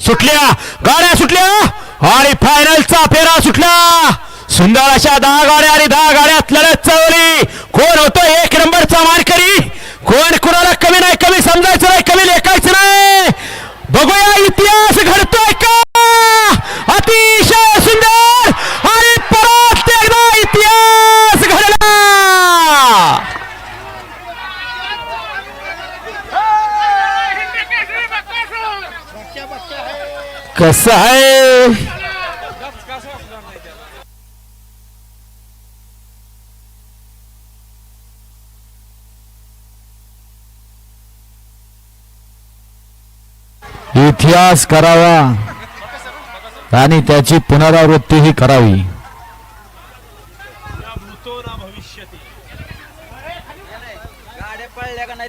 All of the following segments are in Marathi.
सुटल्या. गाड्या सुटल्या. आणि फायनलचा फेरा सुटला. सुंदर अशा दहा गाड्या आणि दहा गाड्यात लढत चालवली कोण होतो एक नंबरचा मारकरी कोण कुणाला कमी नाही कमी समजायचं नाही कमी लेखायचं नाही? कसं आहे? इतिहास करावा आणि त्याची पुनरावृत्तीही करावी. गाड्या पळल्या का नाही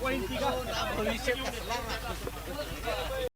Cuarenta y.